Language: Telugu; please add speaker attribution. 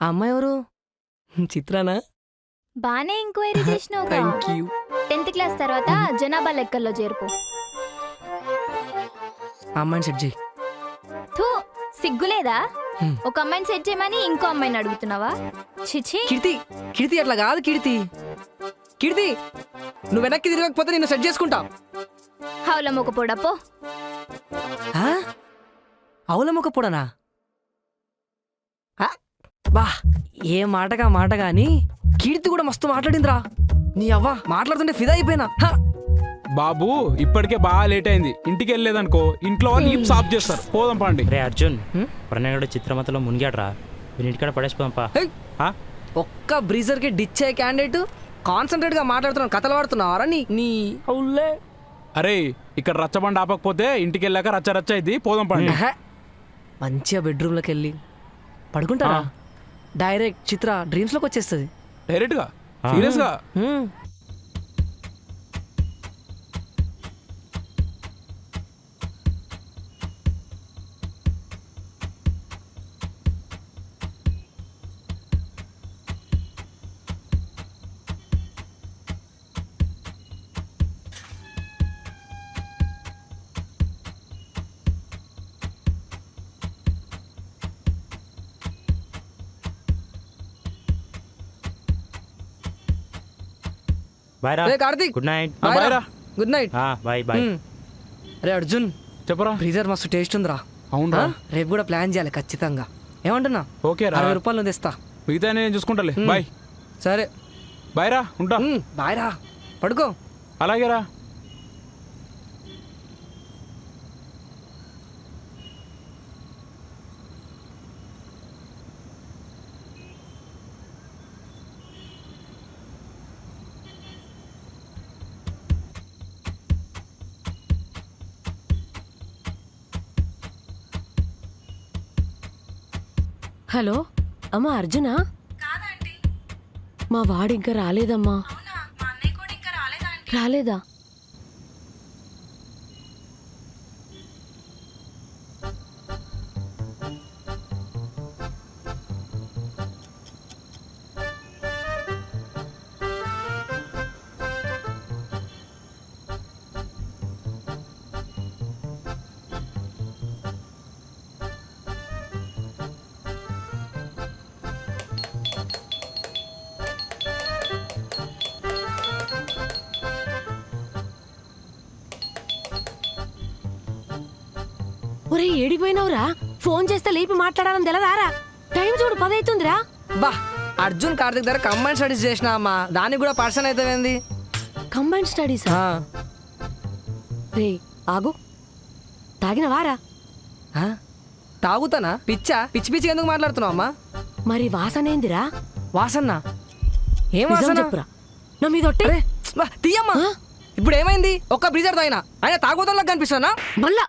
Speaker 1: ఆ అమ్మాయి ఎవరు? చిత్రానా?
Speaker 2: బానే ఎంక్వైరీ చేసినావు
Speaker 1: థ్యాంక్ యూ
Speaker 2: టెన్త్ క్లాస్ తర్వాత జనాభా లెక్కల్లో చేరుపు
Speaker 1: ఆ అమ్మాయిని సెట్ చేయి.
Speaker 2: థూ సిగ్గులేదా?
Speaker 1: హ్మ్.
Speaker 2: ఒక అమ్మాయిని సెట్ చేయమని ఇంకో అమ్మాయిని అడుగుతున్నావా? చిచి.
Speaker 1: కీర్తి కీర్తి అట్లా కాదు కీర్తి. కీర్తి నువ్వు వెనక్కి తిరగకపోతే నిన్ను సెట్ చేసుకుంటా.
Speaker 2: హౌల మొక్క పొడపో
Speaker 1: ఆ? అవులమ్మక పొడనా ఆ? బా ఏ మాటగా మాట గాని కీర్తి కూడా మస్తు మాట్లాడిందిరా. నీ అవ్వ మాట్లాడుతుంటే ఫిదా అయిపోయినా!
Speaker 3: బాబు ఇప్పటికే బాగా లేట్ అయింది. ఇంటికి వెళ్ళలేదనుకో ఇంట్లో వాళ్ళు ఈప్ సాఫ్ చేస్తారు. పోదాం పండి.
Speaker 4: రే అర్జున్
Speaker 1: హ్మ్?
Speaker 4: ప్రణయుడు చిత్రమతలో మునిగాడ్రా. వీనింటికాడ పడేసిపోదాంపా!
Speaker 1: ఒక్క బ్రీజర్కి డిచ్ అయ్యే క్యాండిడేట్ కాన్సన్ట్రేట్గా మాట్లాడుతున్నావు కథలు పడుతున్నావారా నీ నీ అవులే.
Speaker 3: అరే ఇక్కడ రచ్చబండ ఆపకపోతే ఇంటికి వెళ్ళాక రచ్చ రచ్చ అయింది. పోదాం పండి.
Speaker 1: మంచిగా బెడ్రూమ్లోకి వెళ్ళి. పడుకుంటారా? డైరెక్ట్ చిత్ర డ్రీమ్స్లోకి వచ్చేస్తుంది. డైరెక్ట్గా
Speaker 4: బాయ్ రా.
Speaker 1: రే కార్తీక్.
Speaker 4: Good night.
Speaker 3: ఆ,
Speaker 1: బాయ్
Speaker 3: బాయ్
Speaker 1: రా.
Speaker 3: రా.
Speaker 1: Good night.
Speaker 4: Bye bye.
Speaker 1: హ్మ్. రే అర్జున్.
Speaker 3: చెప్పరా?
Speaker 1: బ్రీజర్ మస్తు టేస్ట్ ఉందిరా.
Speaker 3: అవునరా?
Speaker 1: రేపు కూడా ప్లాన్ చేయాలి ఖచ్చితంగా. ఏమంటున్నా?
Speaker 3: ఓకే రా.
Speaker 1: అరవై రూపాయలు తెస్తా.
Speaker 3: మిగతా నేను చూసుకుంటాలే. బాయ్.
Speaker 1: సరే.
Speaker 3: బాయ్ రా ఉంటా.
Speaker 1: బాయ్ రా. పడుకో.
Speaker 3: అలాగే రా.
Speaker 5: హలో అమ్మా అర్జునా? మా వాడు ఇంకా రాలేదమ్మా. రాలేదా? ఒరే ఏడికి పోయినావురా ఫోన్ చేస్తే లేపి మాట్లాడాలని తెలదారా? టైం చూడు పదైతుందిరా.
Speaker 1: బా అర్జున్ కార్తిక్ దగ్గర కంబైన్ స్టడీస్ చేసిన అమ్మా. దానికి కూడా పర్సన్ అయితే ఏంది?
Speaker 5: Combine studies?
Speaker 1: ఆ,
Speaker 5: రే ఆగు. తాగినవారా?
Speaker 1: తాగుతానా? పిచ్చా? పిచ్చి పిచ్చి ఎందుకు మాట్లాడుతున్నావు అమ్మా?
Speaker 5: మరి వాసనేందిరా?
Speaker 1: వాసన్న ఏం వాసన?
Speaker 5: చెప్పురా. నా మీద
Speaker 1: తీయమ్మా? ఇప్పుడు ఏమైంది? ఒక్క బ్రీజర్ తాగినా. అయినా తాగుతాలకు కనిపిస్తానా
Speaker 5: మళ్ళా.